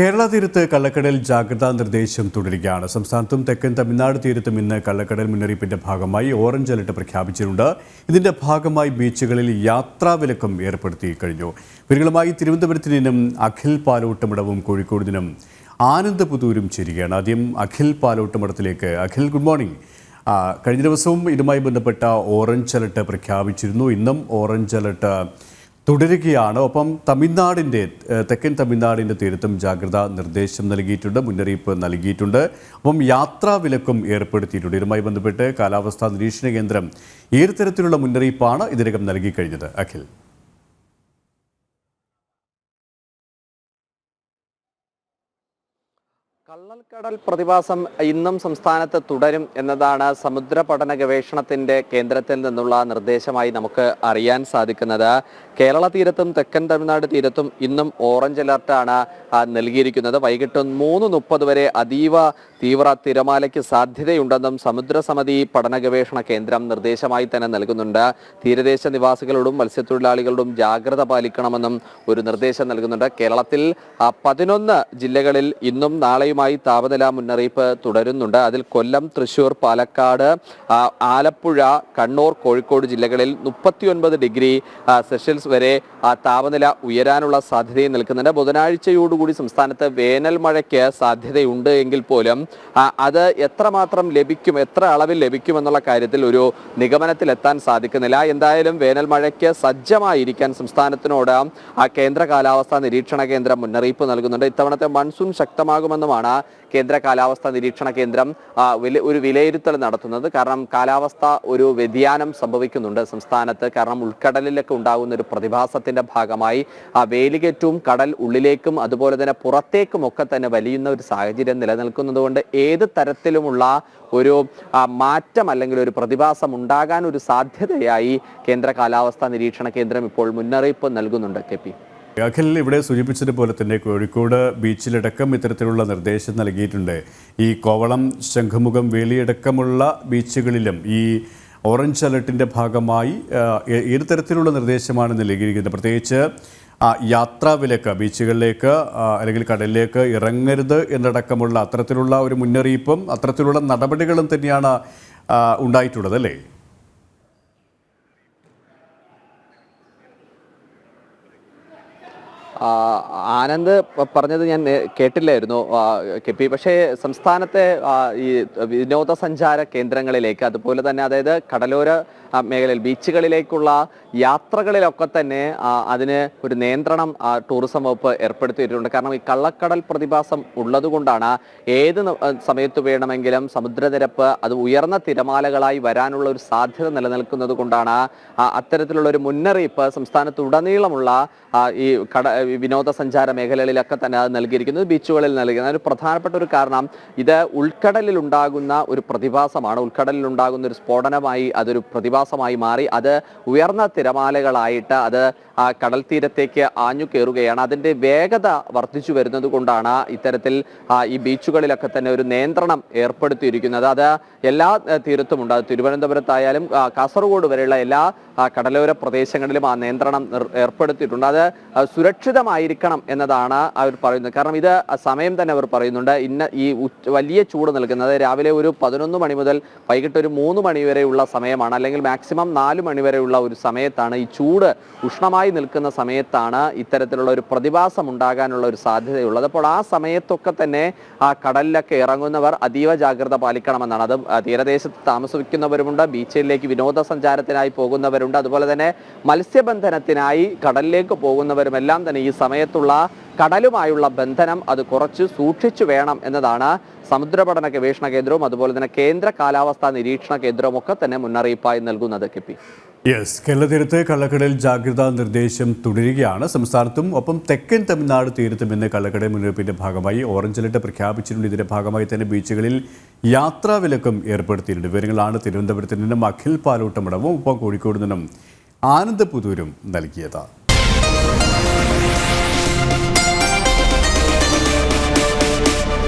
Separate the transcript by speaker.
Speaker 1: കേരള തീരത്ത് കള്ളക്കടൽ ജാഗ്രതാ നിർദ്ദേശം തുടരുകയാണ്. സംസ്ഥാനത്തും തെക്കൻ തമിഴ്നാട് തീരത്തും ഇന്ന് കള്ളക്കടൽ മുന്നറിയിപ്പിന്റെ ഭാഗമായി ഓറഞ്ച് അലർട്ട് പ്രഖ്യാപിച്ചിട്ടുണ്ട്. ഇതിന്റെ ഭാഗമായി ബീച്ചുകളിൽ യാത്രാ വിലക്കും ഏർപ്പെടുത്തി കഴിഞ്ഞു. വിവരങ്ങളുമായി തിരുവനന്തപുരത്ത് നിന്നും അഖിൽ പാലോട്ടുമടവും കോഴിക്കോട് നിന്നും ആനന്ദ് പുതൂരും ചേരുകയാണ്. ആദ്യം അഖിൽ പാലോട്ടുമടത്തിലേക്ക്. അഖിൽ ഗുഡ് മോർണിംഗ് കഴിഞ്ഞ ദിവസവും ഇതുമായി ബന്ധപ്പെട്ട ഓറഞ്ച് അലർട്ട് പ്രഖ്യാപിച്ചിരുന്നു. ഇന്നും ഓറഞ്ച് അലർട്ട് തുടരുകയാണ്. ഒപ്പം തമിഴ്നാടിന്റെ തെക്കൻ തമിഴ്നാടിന്റെ തീരത്തും ജാഗ്രതാ നിർദ്ദേശം നൽകിയിട്ടുണ്ട് മുന്നറിയിപ്പ് നൽകിയിട്ടുണ്ട്. ഒപ്പം യാത്രാ വിലക്കും ഏർപ്പെടുത്തിയിട്ടുണ്ട്. ഇതുമായി ബന്ധപ്പെട്ട് കാലാവസ്ഥാ നിരീക്ഷണ കേന്ദ്രം ഏത് തരത്തിലുള്ള മുന്നറിയിപ്പാണ് ഇതിനകം നൽകിക്കഴിഞ്ഞത്? അഖിൽ.
Speaker 2: കള്ളൽക്കടൽ പ്രതിഭാസം ഇന്നും സംസ്ഥാനത്ത് തുടരും എന്നതാണ് സമുദ്ര പഠന ഗവേഷണത്തിന്റെ കേന്ദ്രത്തിൽ നിന്നുള്ള നിർദ്ദേശമായി നമുക്ക് അറിയാൻ സാധിക്കുന്നത്. കേരള തീരത്തും തെക്കൻ തമിഴ്നാട് തീരത്തും ഇന്നും ഓറഞ്ച് അലർട്ടാണ് നൽകിയിരിക്കുന്നത്. വൈകിട്ട് മൂന്ന് മുപ്പത് വരെ അതീവ തീവ്ര തിരമാലയ്ക്ക് സാധ്യതയുണ്ടെന്നും സമുദ്രസമിതി പഠന ഗവേഷണ കേന്ദ്രം നിർദ്ദേശമായി തന്നെ നൽകുന്നുണ്ട്. തീരദേശ നിവാസികളോടും മത്സ്യത്തൊഴിലാളികളോടും ജാഗ്രത പാലിക്കണമെന്നും ഒരു നിർദ്ദേശം നൽകുന്നുണ്ട്. കേരളത്തിൽ പതിനൊന്ന് ജില്ലകളിൽ ഇന്നും നാളെയുമായി താപനില മുന്നറിയിപ്പ് തുടരുന്നുണ്ട്. അതിൽ കൊല്ലം തൃശൂർ പാലക്കാട് ആലപ്പുഴ കണ്ണൂർ കോഴിക്കോട് ജില്ലകളിൽ മുപ്പത്തിയൊൻപത് ഡിഗ്രി സെഷ്യൽസ് വരെ താപനില ഉയരാനുള്ള സാധ്യതയും നിൽക്കുന്നുണ്ട്. ബുധനാഴ്ചയോടുകൂടി സംസ്ഥാനത്ത് വേനൽ മഴയ്ക്ക് സാധ്യതയുണ്ട് എങ്കിൽ പോലും അത് എത്രമാത്രം ലഭിക്കും എത്ര അളവിൽ ലഭിക്കുമെന്നുള്ള കാര്യത്തിൽ ഒരു നിഗമനത്തിലെത്താൻ സാധിക്കുന്നില്ല. എന്തായാലും വേനൽ മഴയ്ക്ക് സജ്ജമായിരിക്കാൻ സംസ്ഥാനത്തിനോട് കേന്ദ്ര കാലാവസ്ഥാ നിരീക്ഷണ കേന്ദ്രം മുന്നറിയിപ്പ് നൽകുന്നുണ്ട്. ഇത്തവണത്തെ മൺസൂൺ ശക്തമാകുമെന്നുമാണ് കേന്ദ്ര കാലാവസ്ഥാ നിരീക്ഷണ കേന്ദ്രം ഒരു വിലയിരുത്തൽ നടത്തുന്നത്. കാരണം കാലാവസ്ഥ ഒരു വ്യതിയാനം സംഭവിക്കുന്നുണ്ട് സംസ്ഥാനത്ത്. കാരണം ഉൾക്കടലിലൊക്കെ ഉണ്ടാകുന്ന ഒരു പ്രതിഭാസത്തിന്റെ ഭാഗമായി ആ വേലികേറ്റവും കടൽ ഉള്ളിലേക്കും അതുപോലെ തന്നെ പുറത്തേക്കും ഒക്കെ തന്നെ വലിയുന്ന ഒരു സാഹചര്യം നിലനിൽക്കുന്നതുകൊണ്ട് ഏത് തരത്തിലുമുള്ള ഒരു മാറ്റം അല്ലെങ്കിൽ ഒരു പ്രതിഭാസം ഉണ്ടാകാൻ ഒരു സാധ്യതയായി കേന്ദ്ര കാലാവസ്ഥാ നിരീക്ഷണ കേന്ദ്രം ഇപ്പോൾ മുന്നറിയിപ്പ് നൽകുന്നുണ്ട് കെ പി
Speaker 1: അഖിൽ ഇവിടെ സൂചിപ്പിച്ചതുപോലെ തന്നെ കോഴിക്കോട് ബീച്ചിലടക്കം ഇത്തരത്തിലുള്ള നിർദ്ദേശം നൽകിയിട്ടുണ്ട്. ഈ കോവളം ശംഖുമുഖം വേലിയടക്കമുള്ള ബീച്ചുകളിലും ഈ ഓറഞ്ച് അലർട്ടിന്റെ ഭാഗമായി ഏത് തരത്തിലുള്ള നിർദ്ദേശമാണ് നൽകിയിരിക്കുന്നത്? പ്രത്യേകിച്ച് യാത്രാ വിലക്ക് ബീച്ചുകളിലേക്ക് അല്ലെങ്കിൽ കടലിലേക്ക് ഇറങ്ങരുത് എന്നടക്കമുള്ള അത്തരത്തിലുള്ള ഒരു മുന്നറിയിപ്പും അത്തരത്തിലുള്ള നടപടികളും തന്നെയാണ് ഉണ്ടായിട്ടുള്ളത് അല്ലേ?
Speaker 2: ആനന്ദ് പറഞ്ഞത് ഞാൻ കേട്ടില്ലായിരുന്നു. കെ പി പക്ഷേ സംസ്ഥാനത്തെ ഈ വിനോദസഞ്ചാര കേന്ദ്രങ്ങളിലേക്ക് അതുപോലെ തന്നെ അതായത് കടലോര മേഖലയിൽ ബീച്ചുകളിലേക്കുള്ള യാത്രകളിലൊക്കെ തന്നെ അതിന് ഒരു നിയന്ത്രണം ടൂറിസം വകുപ്പ് ഏർപ്പെടുത്തിയിട്ടുണ്ട്. കാരണം ഈ കള്ളക്കടൽ പ്രതിഭാസം ഉള്ളതുകൊണ്ടാണ് ഏത് സമയത്ത് വേണമെങ്കിലും സമുദ്രനിരപ്പ് അത് ഉയർന്ന തിരമാലകളായി വരാനുള്ള ഒരു സാധ്യത നിലനിൽക്കുന്നത് കൊണ്ടാണ് അത്തരത്തിലുള്ള ഒരു മുന്നറിയിപ്പ് സംസ്ഥാനത്തുടനീളമുള്ള ഈ കട വിനോദസഞ്ചാര മേഖലകളിലൊക്കെ തന്നെ അത് നൽകിയിരിക്കുന്നത്. ബീച്ചുകളിൽ നൽകുന്നത് ഒരു പ്രധാനപ്പെട്ട ഒരു കാരണം ഇത് ഉൾക്കടലിൽ ഉണ്ടാകുന്ന ഒരു പ്രതിഭാസമാണ്. ഉൾക്കടലിൽ ഉണ്ടാകുന്ന ഒരു സ്ഫോടനമായി അതൊരു പ്രതിഭാസമായി മാറി. അത് ഉയർന്ന തിരമാലകളായിട്ട് അത് കടൽ തീരത്തേക്ക് ആഞ്ഞു കയറുകയാണ് അതിന്റെ വേഗത വർദ്ധിച്ചു വരുന്നത് കൊണ്ടാണ് ഇത്തരത്തിൽ ഈ ബീച്ചുകളിലൊക്കെ തന്നെ ഒരു നിയന്ത്രണം ഏർപ്പെടുത്തിയിരിക്കുന്നത്. അത് എല്ലാ തീരത്തും തീരത്തുമുണ്ട്. അത് തിരുവനന്തപുരത്തായാലും കാസർഗോഡ് വരെയുള്ള എല്ലാ കടലോര പ്രദേശങ്ങളിലും ആ നിയന്ത്രണം ഏർപ്പെടുത്തിയിട്ടുണ്ട്. അത് ആ, സുരക്ഷിതമായിരിക്കണം എന്നതാണ് അവർ പറയുന്നത്. കാരണം ഇത് സമയം തന്നെ അവർ പറയുന്നുണ്ട്. ഇന്ന ഈ വലിയ ചൂട് നൽകുന്നത് രാവിലെ ഒരു പതിനൊന്ന് മണി മുതൽ വൈകിട്ട് ഒരു മൂന്ന് മണി വരെയുള്ള സമയമാണ്. അല്ലെങ്കിൽ മാക്സിമം നാല് മണി വരെയുള്ള ഒരു സമയത്താണ് ഈ ചൂട് ഉഷ്ണമായി നിൽക്കുന്ന സമയത്താണ് ഇത്തരത്തിലുള്ള ഒരു പ്രതിഭാസം ഉണ്ടാകാനുള്ള ഒരു സാധ്യതയുള്ളത്. അപ്പോൾ ആ സമയത്തൊക്കെ തന്നെ ആ കടലിലൊക്കെ ഇറങ്ങുന്നവർ അതീവ ജാഗ്രത പാലിക്കണമെന്നാണ്. അത് തീരദേശത്ത് താമസിക്കുന്നവരുമുണ്ട്. ബീച്ചിലേക്ക് വിനോദസഞ്ചാരത്തിനായി പോകുന്നവരുണ്ട്. അതുപോലെ തന്നെ മത്സ്യബന്ധനത്തിനായി കടലിലേക്ക് പോകുന്നവരുമെല്ലാം തന്നെ ഈ സമയത്തുള്ള കടലുമായുള്ള ബന്ധനം അത് കുറച്ച് സൂക്ഷിച്ചു വേണം എന്നതാണ് സമുദ്ര പഠന ഗവേഷണ കേന്ദ്രവും അതുപോലെ തന്നെ കേന്ദ്ര കാലാവസ്ഥാ നിരീക്ഷണ കേന്ദ്രവും ഒക്കെ തന്നെ മുന്നറിയിപ്പായി നൽകുന്നത് കെ പി.
Speaker 1: യെസ് കേരള തീരത്ത് കള്ളക്കടൽ ജാഗ്രതാ നിർദ്ദേശം തുടരുകയാണ്. സംസ്ഥാനത്തും ഒപ്പം തെക്കൻ തമിഴ്നാട് തീരത്തും ഇന്ന് കള്ളക്കടൽ മുന്നറിയിപ്പിന്റെ ഭാഗമായി ഓറഞ്ച് അലർട്ട് പ്രഖ്യാപിച്ചിട്ടുണ്ട്. ഇതിന്റെ ഭാഗമായി തന്നെ ബീച്ചുകളിൽ യാത്രാ വിലക്കും ഏർപ്പെടുത്തിയിട്ടുണ്ട്. വിവരങ്ങളാണ് തിരുവനന്തപുരത്ത് നിന്നും അഖിൽ പാലോട്ടമടവും ഒപ്പം കോഴിക്കോട് നിന്നും ആനന്ദപുതൂരും നൽകിയത്.